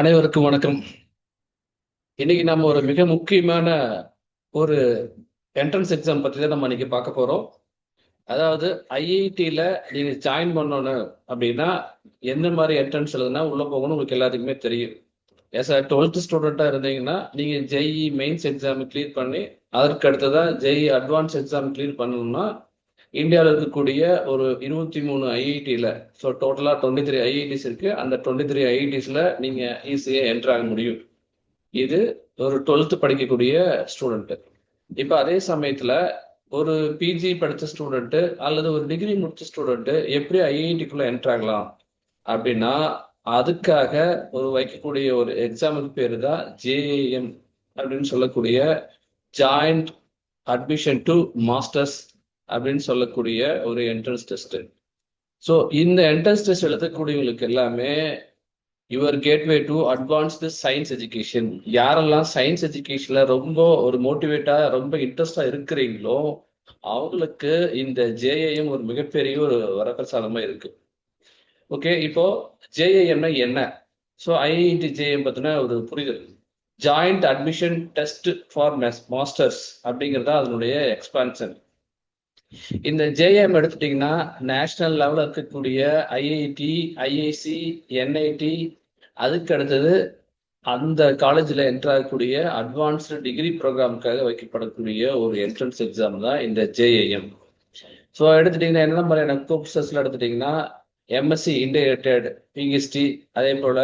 அனைவருக்கும் வணக்கம். இன்னைக்கு நம்ம ஒரு மிக முக்கியமான ஒரு என்ட்ரன்ஸ் எக்ஸாம் பற்றி தான் நம்ம இன்னைக்கு பார்க்க போறோம். அதாவது ஐஐடியில் நீங்க ஜாயின் பண்ணணும் அப்படின்னா எந்த மாதிரி என்ட்ரன்ஸ் எழுதுனா உள்ள போகணும் உங்களுக்கு எல்லாத்துக்குமே தெரியும். எஸ் டுவெல்த் ஸ்டூடெண்ட்டாக இருந்தீங்கன்னா நீங்க ஜெய்இ மெயின்ஸ் எக்ஸாம் கிளியர் பண்ணி அதற்கு அடுத்ததான் ஜெஇ அட்வான்ஸ் எக்ஸாம் கிளியர் பண்ணணும்னா இந்தியாவில் இருக்கக்கூடிய ஒரு இருபத்தி மூணு ஐஐடியில் ஸோ டோட்டலாக டுவெண்ட்டி த்ரீ ஐஐடிஸ் இருக்குது அந்த டுவெண்ட்டி த்ரீ ஐஐடிஸில் நீங்கள் ஈஸியாக என்ட்ரு ஆக முடியும். இது ஒரு டுவெல்த்து படிக்கக்கூடிய ஸ்டூடெண்ட்டு இப்போ அதே சமயத்தில் ஒரு பிஜி படித்த ஸ்டூடெண்ட்டு அல்லது ஒரு டிகிரி முடித்த ஸ்டூடெண்ட்டு எப்படி ஐஐடிக்குள்ளே என்ட்ரு ஆகலாம்? அப்படின்னா அதுக்காக ஒரு வைக்கக்கூடிய ஒரு எக்ஸாமுக்கு பேர் தான் ஜேஏஎம் அப்படின்னு சொல்லக்கூடிய ஜாயிண்ட் அட்மிஷன் டு மாஸ்டர்ஸ் அப்படின்னு சொல்லக்கூடிய ஒரு என்ட்ரன்ஸ் டெஸ்ட் ஸோ இந்த என்ட்ரன்ஸ் டெஸ்ட் எழுதக்கூடியவங்களுக்கு எல்லாமே your gateway to advanced science education யாரெல்லாம் சயின்ஸ் எஜுகேஷன்ல ரொம்ப ஒரு மோட்டிவேட்டா ரொம்ப இன்ட்ரெஸ்டா இருக்கிறீங்களோ அவங்களுக்கு இந்த ஜேஏஎம் ஒரு மிகப்பெரிய ஒரு வரப்பிரசாதமா இருக்கு. ஓகே இப்போ ஜேஏஎம்னா என்ன? ஸோ ஐஐடி ஜேஎம் பத்தின ஒரு புரிதல். Joint admission test for masters அப்படிங்கிறதா அதனுடைய எக்ஸ்பான்ஷன் இந்த ஜேஎம் எடுத்துட்டீங்கன்னா நேஷனல் லெவலில் இருக்கக்கூடிய ஐஐடி ஐஐசி என்ஐடி அதுக்கு அடுத்தது அந்த காலேஜில் என்ட்ரு ஆகக்கூடிய அட்வான்ஸ்டு டிகிரி ப்ரோக்ராமுக்காக வைக்கப்படக்கூடிய ஒரு என்ட்ரன்ஸ் எக்ஸாம் தான் இந்த ஜேஏஎம் ஸோ எடுத்துட்டீங்கன்னா என்ன மாதிரியான கோர்சஸ்ல எடுத்துட்டீங்கன்னா எம்எஸ்சி இன்டகிரேட்டட் பிஹெச்டி அதே போல்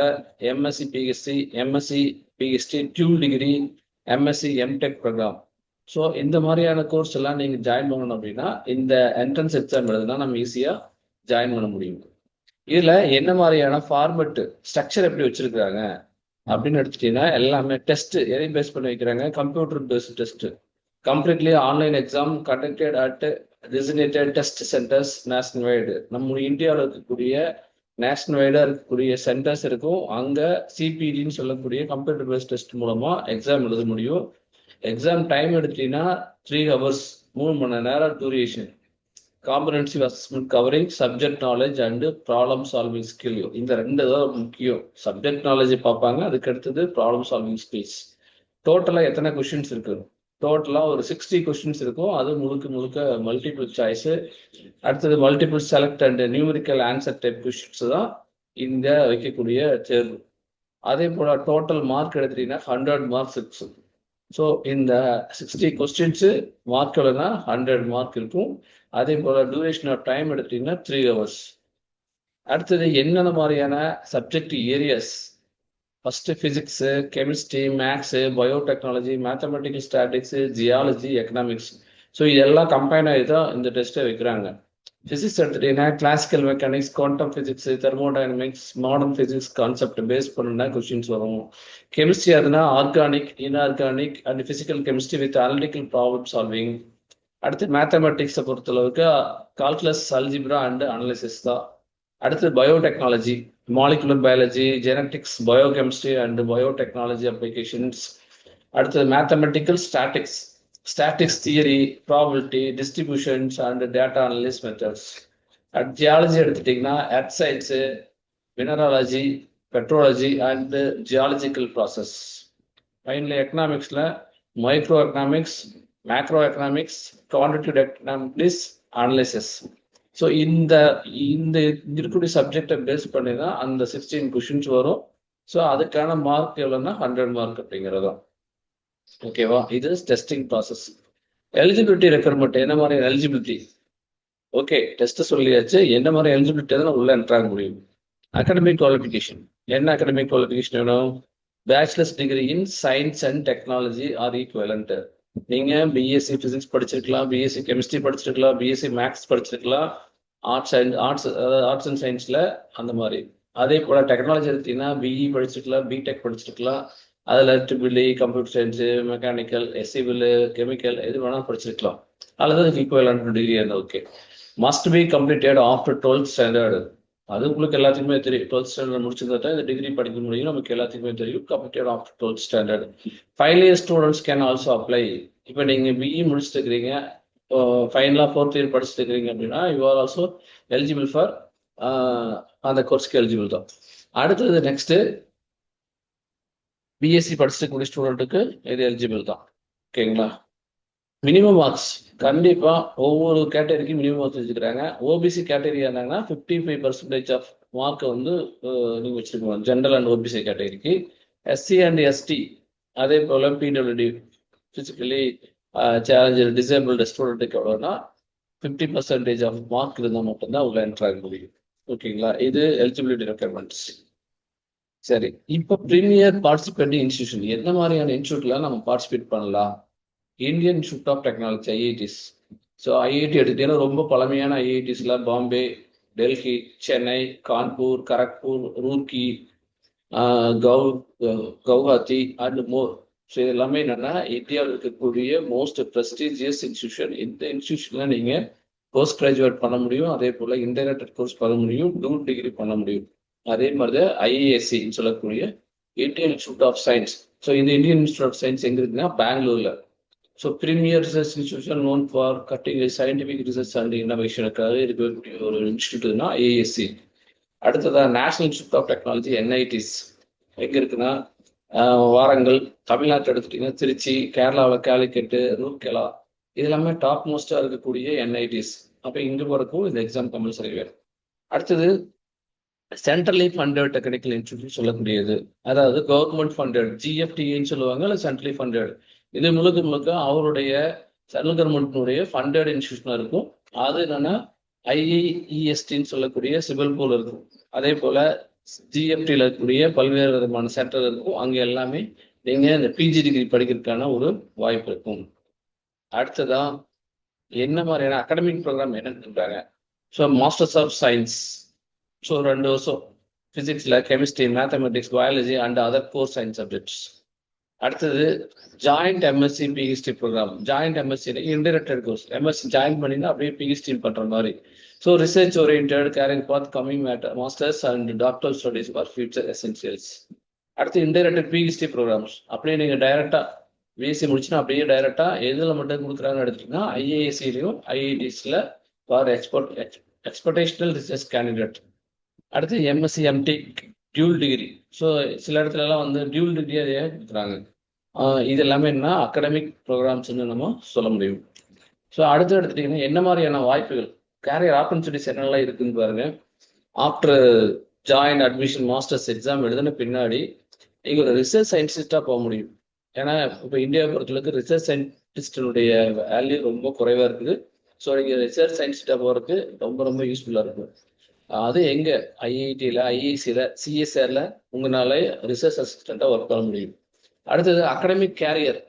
MSc PhD MSc PhD dual degree MSc MTech program so இந்த மாதிரியான கோர்ஸ் எல்லாம் நீங்கள் ஜாயின் பண்ணணும் அப்படின்னா இந்த என்ட்ரன்ஸ் எக்ஸாம் எழுதுனா நம்ம ஈஸியாக ஜாயின் பண்ண முடியும். இதில் என்ன மாதிரியான ஃபார்மெட்டு ஸ்ட்ரக்சர் எப்படி வச்சுருக்குறாங்க அப்படின்னு எடுத்துட்டீங்கன்னா எல்லாமே டெஸ்ட் எதையும் பேஸ் பண்ணி வைக்கிறாங்க. Computer based test completely online exam conducted at designated test centres nationwide நம்ம இந்தியாவில் இருக்கக்கூடிய நேஷனல் வைடாக இருக்கக்கூடிய சென்டர்ஸ் இருக்கும். அங்கே சிபிடின்னு சொல்லக்கூடிய கம்ப்யூட்டர் பேஸ்ட் டெஸ்ட் மூலமாக எக்ஸாம் எழுத முடியும். எக்ஸாம் டைம் எடுத்தீங்கன்னா த்ரீ ஹவர்ஸ் மூணு மணி நேரம் duration comprehensive assessment covering subject knowledge and problem solving skill இந்த ரெண்டு தான் முக்கியம். சப்ஜெக்ட் நாலேஜ் பார்ப்பாங்க அதுக்கு அடுத்தது ப்ராப்ளம் சால்விங் ஸ்கில்ஸ் டோட்டலாக எத்தனை கொஷின்ஸ் இருக்கு? டோட்டலாக ஒரு சிக்ஸ்டி கொஷின்ஸ் இருக்கும். அது முழுக்க முழுக்க மல்டிபிள் சாய்ஸு அடுத்தது multiple select and numerical answer type questions தான் இந்த வைக்கக்கூடிய தேர்வு. அதே போல் டோட்டல் மார்க் எடுத்துட்டீங்கன்னா ஹண்ட்ரட் மார்க்ஸ் இருக்கு ஸோ இந்த sixty questions mark hundred mark இருக்கும். அதே போல் டூரேஷன் ஆஃப் டைம் எடுத்தீங்கன்னா த்ரீ ஹவர்ஸ் அடுத்தது என்னென்ன மாதிரியான subject areas first physics chemistry maths biotechnology mathematical statistics geology economics so இதெல்லாம் கம்பைன் ஆகி தான் இந்த டெஸ்ட்டை வைக்கிறாங்க. ஃபிசிக்ஸ் எடுத்துட்டீங்கன்னா classical mechanics quantum physics thermodynamics modern physics concept base பண்ணுனா கொஸ்டின்ஸ் வரும். கெமிஸ்ட்ரி அதுனா organic inorganic and physical chemistry with analytical problem solving அடுத்து மேத்தமெட்டிக்ஸை பொறுத்தளவுக்கு கால்குலஸ் அல்ஜிப்ரா அண்ட் அனலிசிஸ் தான். அடுத்து biotechnology molecular biology genetics biochemistry and biotechnology applications அடுத்தது mathematical statistics statistics theory probability distributions and data analysis methods at geology எடுத்துட்டிங்கன்னா earth science mineralogy petrology and geological process finally எக்கனாமிக்ஸில் micro economics macro economics quantitative economics analysis so இந்த இந்த இருக்கக்கூடிய சப்ஜெக்டை base பண்ணி தான் அந்த sixteen questions வரும். So அதுக்கான மார்க் எவ்வளோன்னா ஹண்ட்ரட் மார்க் அப்படிங்கிறதான் ஓகேவா இது டெஸ்டிங் ப்ராசஸ் எலிஜிபிலிட்டி ரெக்குவயர்மெண்ட் என்ன மாதிரி எலிஜிபிலிட்டி ஓகே டெஸ்ட் சொல்லியாச்சு. என்ன மாதிரி எலிஜிபிலிட்டி தான் உள்ள என்ட்ராக முடியும். அகாடமிக் குவாலிஃபிகேஷன் என்ன அகாடமிக் குவாலிஃபிகேஷன் வேணும்? Bachelors degree in science and technology or equivalent நீங்க பிஎஸ்சி பிசிக்ஸ் படிச்சிருக்கலாம் பிஎஸ்சி கெமிஸ்ட்ரி படிச்சிருக்கலாம் BSc maths படிச்சிருக்கலாம். Arts and arts arts and சயின்ஸ்ல அந்த மாதிரி. அதே போல டெக்னாலஜி எடுத்தீங்கன்னா பிஇ படிச்சிருக்கலாம் பிடெக் படிச்சிருக்கலாம். அதில் ட்ரிபிள் கம்ப்யூட்டர் சயின்ஸு மெக்கானிக்கல் எஸ்சிபிள் கெமிக்கல் எது வேணாலும் படிச்சிருக்கலாம். அல்லது ஈக்குவலான டிகிரி அந்த okay must be completed after twelfth standard அது உங்களுக்கு எல்லாத்துக்குமே தெரியும். டுவெல்த் ஸ்டாண்டர்ட் முடிச்சிருந்தா தான் இந்த டிகிரி படிக்க முடியும். நமக்கு எல்லாத்துக்குமே தெரியும். Completed after twelfth standard final year students can also apply இப்போ நீங்கள் பிஇ முடிச்சுட்டு இருக்கிறீங்க ஃபைனலாக ஃபோர்த் இயர் படிச்சுட்டு இருக்கிறீங்க அப்படின்னா you are also eligible for அந்த கோர்ஸ்க்கு எலிஜிபிள் தான். அடுத்தது நெக்ஸ்ட்டு பிஎஸ்சி படிச்சிருக்கக்கூடிய ஸ்டூடெண்ட்டுக்கு இது எலிஜிபிள் தான். ஓகேங்களா மினிமம் மார்க்ஸ் கண்டிப்பாக ஒவ்வொரு கேட்டகரிக்கும் மினிமம் மார்க்ஸ் வச்சுக்கிறாங்க ஓபிசி கேட்டகரி என்னன்னா ஃபிஃப்டி ஃபைவ் பர்சன்டேஜ் ஆஃப் மார்க்கை வந்து நீங்கள் வச்சுருக்கணும். ஜென்ரல் அண்ட் ஓபிசி கேட்டகரிக்கு எஸ்சி அண்ட் எஸ்டி அதே போல் பிடபிள்யூடி ஃபிசிக்கலி சேலஞ்சர் டிசேபிள்டு ஸ்டூடெண்ட்டுக்கு எவ்வளோன்னா ஃபிஃப்டி பர்சன்டேஜ் ஆஃப் மார்க் இருந்தால் மட்டும்தான் உள்ள என்ட்ரு முடியும். ஓகேங்களா இது எலிஜிபிலிட்டி ரெக்குயர்மெண்ட்ஸ் சரி. இப்போ ப்ரீமியர் பார்ட்டிசிபேட்டிங் இன்ஸ்டியூஷன் எந்த மாதிரியான இன்ஸ்டியூட்ல நம்ம பார்ட்டிசிபேட் பண்ணலாம்? Indian institute of technology IITs so IIT எடுத்தீங்கன்னா ரொம்ப பழமையான ஐஐடிஸ்ல பாம்பே டெல்லி சென்னை கான்பூர் கரக்பூர் ரூர்கி கவு கவுஹாத்தி அண்ட் மோர் ஸோ இது எல்லாமே என்னன்னா இந்தியாவில் இருக்கக்கூடிய மோஸ்ட் ப்ரெஸ்டீஜியஸ் இன்ஸ்டியூஷன் இந்த இன்ஸ்டியூஷன்ல நீங்க போஸ்ட் கிராஜுவேட் பண்ண முடியும். அதே போல இன்டகிரேட்டட் கோர்ஸ் பண்ண முடியும். டூ டிகிரி பண்ண முடியும். அதே மாதிரி தான் ஐஏஎஸ்சின்னு சொல்லக்கூடிய Indian institute of science so இந்த இந்தியன் இன்ஸ்டியூட் ஆஃப் சயின்ஸ் எங்க இருக்குன்னா பெங்களூர்ல so premier research institution known for cutting scientific research and இன்னோவேஷனுக்காக இருக்கக்கூடிய ஒரு இன்ஸ்டியூட்னா ஐஏஎஸ்சி அடுத்ததா national institute of technology NITs எங்க இருக்குன்னா வாரங்கள் தமிழ்நாட்டில் எடுத்துட்டீங்கன்னா திருச்சி கேரளாவில் கேலிக்கெட்டு ரூர்கேலா இது எல்லாமே டாப் மோஸ்டாக இருக்கக்கூடிய என்ஐடிஸ் அப்போ இங்கே போகிறக்கும் இந்த எக்ஸாம் கம்பல்சரி வேணும். அடுத்தது சென்ட்ரலி ஃபண்டட் டெக்னிக்கல் இன்ஸ்டியூட் சொல்லக்கூடியது. அதாவது கவர்மெண்ட் ஃபண்டட் ஜிஎஃப்டின்னு சொல்லுவாங்க இல்லை சென்ட்ரலி ஃபண்டட் இது முழுக்க முழுக்க அவருடைய சென்ட்ரல் கவர்மெண்ட்னுடைய ஃபண்டட் இன்ஸ்டியூஷனாக இருக்கும். அது என்னன்னா ஐஇஇஎஸ்டின்னு சொல்லக்கூடிய சிவில் போல் இருக்கும். அதே போல ஜிஎஃப்டியில் இருக்கக்கூடிய பல்வேறு விதமான சென்டர் இருக்கும். அங்கே எல்லாமே நீங்கள் இந்த பிஜி டிகிரி படிக்கிறதுக்கான ஒரு வாய்ப்பு இருக்கும். அடுத்ததா என்ன மாதிரியான அகாடமிக் ப்ரோக்ராம் என்னன்னு சொல்கிறாங்க so masters of science so ரெண்டு வருஷம் ஃபிசிக்ஸில் chemistry mathematics biology and other core science subjects அடுத்தது joint MSc PhD program joint MSc இன்டெரக்டட் course MSc join பண்ணினா அப்படியே பிஹெச்டி பண்ற மாதிரி. So research orient carrying path coming matter masters and doctor studies for future essentials அடுத்து இன்டெரக்டட் PhD programs அப்படியே நீங்கள் டைரெக்டாக BSc முடிச்சுன்னா அப்படியே டைரெக்டாக எதில் மட்டும் கொடுக்குறாங்கன்னு எடுத்தீங்கன்னா ஐஏஎஸ்சிலையும் ஐஐடிஸில் ஃபார் எக்ஸ்போர்ட் எக்ஸ்போர்டேஷனல் ரிசர்ச் கேண்டிடேட் அடுத்து MSc MD dual degree so சில இடத்துல எல்லாம் வந்து டியூல் டிகிரியே கொடுக்குறாங்க இது எல்லாமே என்ன? அகடமிக் ப்ரோக்ராம்ஸ்னு நம்ம சொல்ல முடியும். ஸோ அடுத்து எடுத்துட்டீங்கன்னா என்ன மாதிரியான வாய்ப்புகள்? கேரியர் ஆப்பர்ச்சுனிட்டிஸ் என்னெல்லாம் இருக்குன்னு பாருங்க. After join admission masters exam எழுதின பின்னாடி நீங்கள் ஒரு ரிசர்ச் சயின்டிஸ்டாக போக முடியும். ஏன்னா இப்போ இந்தியாவை பொறுத்தளவுக்கு ரிசர்ச் சயின்டிஸ்டனுடைய வேல்யூ ரொம்ப குறைவாக இருக்குது. ஸோ நீங்கள் ரிசர்ச் சயின்டிஸ்டாக போகிறதுக்கு ரொம்ப ரொம்ப யூஸ்ஃபுல்லாக இருக்கும். அது எங்க? ஐஐடியில ஐஐசியில சிஎஸ்ஆர்ல உங்களால ரிசர்ச் அசிஸ்டண்டா ஒர்க் பண்ண முடியும். அடுத்தது அகடமிக் கேரியர்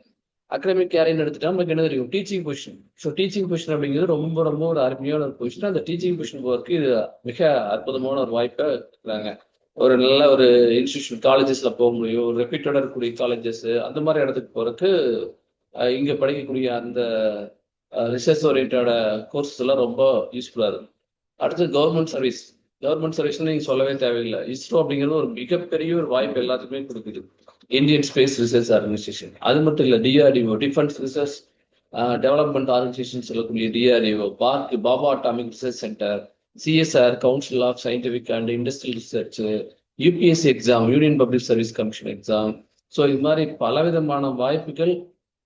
அகடமிக் கேரியர் எடுத்துட்டா நமக்கு என்ன தெரியும்? Teaching position so teaching position அப்படிங்கிறது ரொம்ப ரொம்ப ஒரு அருமையான ஒரு பொசிஷன் அந்த டீச்சிங் பொசிஷன் போகிறதுக்கு இது மிக அற்புதமான ஒரு வாய்ப்பை இருக்கிறாங்க ஒரு நல்ல ஒரு இன்ஸ்டியூஷன் காலேஜஸ்ல போக முடியும். ஒரு ரெப்யூட்டடாக இருக்கக்கூடிய காலேஜஸ் அந்த மாதிரி இடத்துக்கு போறதுக்கு இங்கே இங்க படிக்கக்கூடிய அந்த ரிசர்ச் ஓரியன்டான கோர்ஸஸ் எல்லாம் ரொம்ப யூஸ்ஃபுல்லா இருக்கும். அடுத்து கவர்மெண்ட் சர்வீஸ் கவர்மெண்ட் சர்வீஸ் நீங்க சொல்லவே தேவையில்லை. இஸ்ரோ அப்படிங்கிறது ஒரு மிகப்பெரிய ஒரு வாய்ப்பு எல்லாத்துக்குமே கொடுக்குது. இந்தியன் ஸ்பேஸ் ரிசர்ச் ஆர்கனைசேஷன் அது மட்டும் இல்லை DRDO defence research development organisation சொல்லக்கூடிய DRDO BARC Bhabha atomic research centre CSIR council of scientific and industrial research UPSC exam union public service commission exam so இது மாதிரி பலவிதமான வாய்ப்புகள்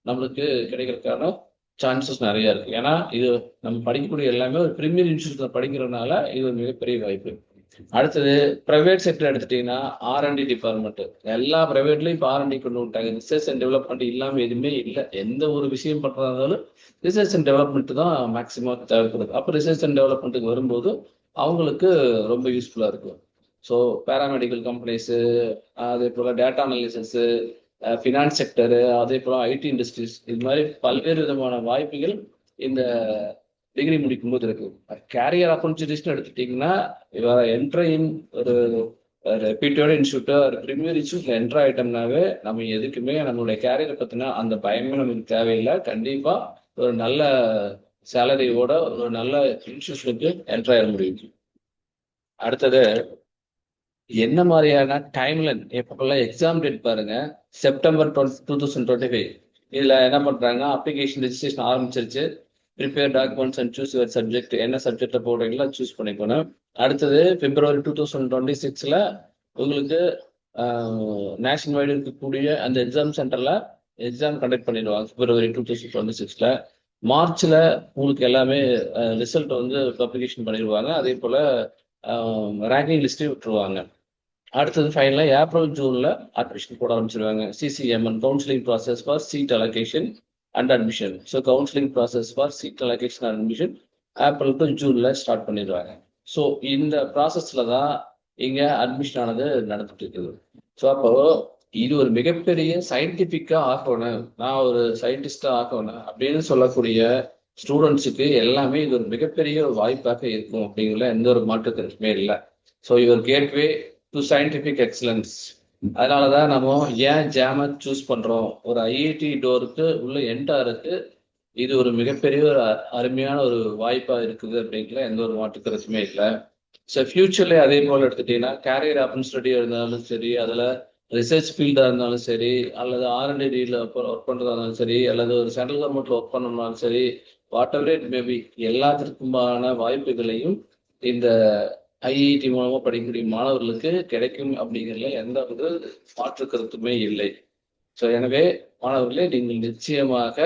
நம்மளுக்கு கிடைக்கிறதுக்கான சான்சஸ் நிறைய இருக்கு. ஏன்னா இது நம்ம படிக்கக்கூடிய எல்லாமே ஒரு பிரீமியர் இன்ஸ்டியூட்ல படிக்கிறதுனால இது ஒரு மிகப்பெரிய வாய்ப்பு. அடுத்தது பிரைவேட் செக்டர் எடுத்துட்டீங்கன்னா ஆர்என்டி டிபார்ட்மெண்ட் எல்லா பிரைவேட்லயும் இப்போ ஆர்என்டி கொண்டு விட்டாங்க ரிசர்ச் அண்ட் டெவலப்மெண்ட் இல்லாம எதுவுமே இல்லை. எந்த ஒரு விஷயம் பண்றதா இருந்தாலும் ரிசர்ச் அண்ட் டெவலப்மெண்ட் தான் மேக்சிமம் தேவைப்படுது. அப்போ ரிசர்ச் அண்ட் டெவலப்மெண்ட்டுக்கு வரும்போது அவங்களுக்கு ரொம்ப யூஸ்ஃபுல்லா இருக்கும். ஸோ பேராமெடிக்கல் கம்பெனிஸு அதே போல டேட்டா அனாலிசிஸ் ஃபினான்ஸ் செக்டரு அதே போல ஐடி இண்டஸ்ட்ரீஸ் இது மாதிரி பல்வேறு விதமான வாய்ப்புகள் இந்த டிகிரி முடிக்கும்போது இருக்கு. கேரியர் ஆப்பர்ச்சுனிட்டிஸ்னு எடுத்துட்டீங்கன்னா என்ட்ரின் ஒரு ரெப்யூட்டட் இன்ஸ்டியூட்டோ ஒரு ப்ரீமியர் இன்ஸ்டியூட்ல என்ட்ரு ஆயிட்டோம்னாவே நம்ம எதுக்குமே நம்மளுடைய கேரியரை பத்தினா அந்த பயமே நமக்கு தேவையில்லை. கண்டிப்பா ஒரு நல்ல சேலரியோட ஒரு நல்ல இன்ஸ்டியூஷனுக்கு என்ட்ரு ஆயிட முடியும். அடுத்தது என்ன மாதிரியான டைம்லைன் எப்பப்பெல்லாம் எக்ஸாம் டேட் பாருங்க. September twenty two thousand twenty five இதில் என்ன பண்ணுறாங்க அப்ளிகேஷன் ரெஜிஸ்ட்ரேஷன் ஆரம்பிச்சிருச்சு. Prepare documents and choose your subject என்ன சப்ஜெக்டில் போடுறீங்களோ சூஸ் பண்ணிக்கணும். அடுத்தது பிப்ரவரி டூ தௌசண்ட் டுவெண்ட்டி சிக்ஸில் உங்களுக்கு நேஷனல் வைடு இருக்கக்கூடிய அந்த எக்ஸாம் சென்டரில் எக்ஸாம் கண்டக்ட் பண்ணிடுவாங்க பிப்ரவரி டூ தௌசண்ட் டுவெண்ட்டி சிக்ஸில் மார்ச்சில் உங்களுக்கு எல்லாமே ரிசல்ட் வந்து பப்ளிகேஷன் பண்ணிடுவாங்க. அதே போல் ரேங்கிங் லிஸ்ட்டையும் விட்டுருவாங்க. அடுத்தது ஃபைனலாக ஏப்ரல் ஜூனில் அட்மிஷன் போட ஆரம்பிச்சிருவாங்க. CCMN counselling process for seat allocation and admission so counselling process for seat allocation and admission April to ஜூனில் start பண்ணிடுவாங்க. ஸோ இந்த ப்ராசஸில் தான் இங்கே அட்மிஷன் ஆனது நடந்துட்டு இருக்குது. ஸோ அப்போ இது ஒரு மிகப்பெரிய சயின்டிஃபிக்காக ஆகணும். நான் ஒரு சயின்டிஸ்டாக ஆகணும் அப்படின்னு சொல்லக்கூடிய ஸ்டூடெண்ட்ஸுக்கு எல்லாமே இது ஒரு மிகப்பெரிய ஒரு வாய்ப்பாக இருக்கும் அப்படிங்கிற எந்த ஒரு மாற்று கருத்துமே இல்லை. ஸோ இவர் கேட்வே டு சயின்டிஃபிக் எக்ஸலன்ஸ் அதனால தான் நம்ம ஏன் ஜாம சூஸ் பண்ணுறோம் ஒரு ஐஐடி டோருக்கு உள்ள என்டாருக்கு இது ஒரு மிகப்பெரிய ஒரு அருமையான ஒரு வாய்ப்பாக இருக்குது அப்படிங்கிற எந்த ஒரு மாற்று கருத்துமே இல்லை. ஸோ ஃபியூச்சர்லேயே அதே போல் எடுத்துட்டீங்கன்னா கேரியர் ஆப்பர்ச்சுனிட்டி இருந்தாலும் சரி அதில் ரிசர்ச் ஃபீல்டாக இருந்தாலும் சரி அல்லது ஆர்என்டிடியில் ஒர்க் பண்ணுறதா இருந்தாலும் சரி அல்லது ஒரு சென்ட்ரல் கவர்மெண்ட்டில் ஒர்க் பண்ணணும்னாலும் சரி வாட் எவர் இட் மேபி எல்லாத்திற்குமான வாய்ப்புகளையும் இந்த ஐஐடி மூலமா படிக்கக்கூடிய மாணவர்களுக்கு கிடைக்கும் அப்படிங்கிறதுல எந்த ஒரு மாற்று கருத்துமே இல்லை. ஸோ எனவே மாணவர்களே நீங்கள் நிச்சயமாக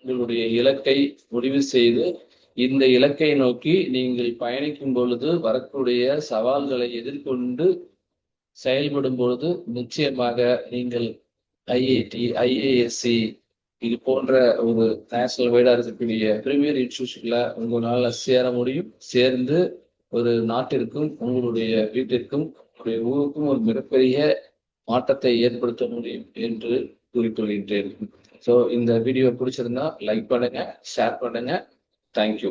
உங்களுடைய இலக்கை முடிவு செய்து இந்த இலக்கை நோக்கி நீங்கள் பயணிக்கும் பொழுது வரக்கூடிய சவால்களை எதிர்கொண்டு செயல்படும் பொழுது நிச்சயமாக நீங்கள் ஐஐடி ஐஏஎஸ்சி இது போன்ற ஒரு நேஷனல் வைடா இருக்கக்கூடிய பிரீமியர் இன்ஸ்டியூஷன்ல உங்களால் சேர முடியும். சேர்ந்து ஒரு நாட்டிற்கும் உங்களுடைய வீட்டிற்கும் உங்களுடைய ஊருக்கும் ஒரு மிகப்பெரிய மாற்றத்தை ஏற்படுத்த முடியும் என்று கூறிக்கொள்கின்றேன். ஸோ இந்த வீடியோ பிடிச்சிருந்தா லைக் பண்ணுங்க ஷேர் பண்ணுங்க. Thank you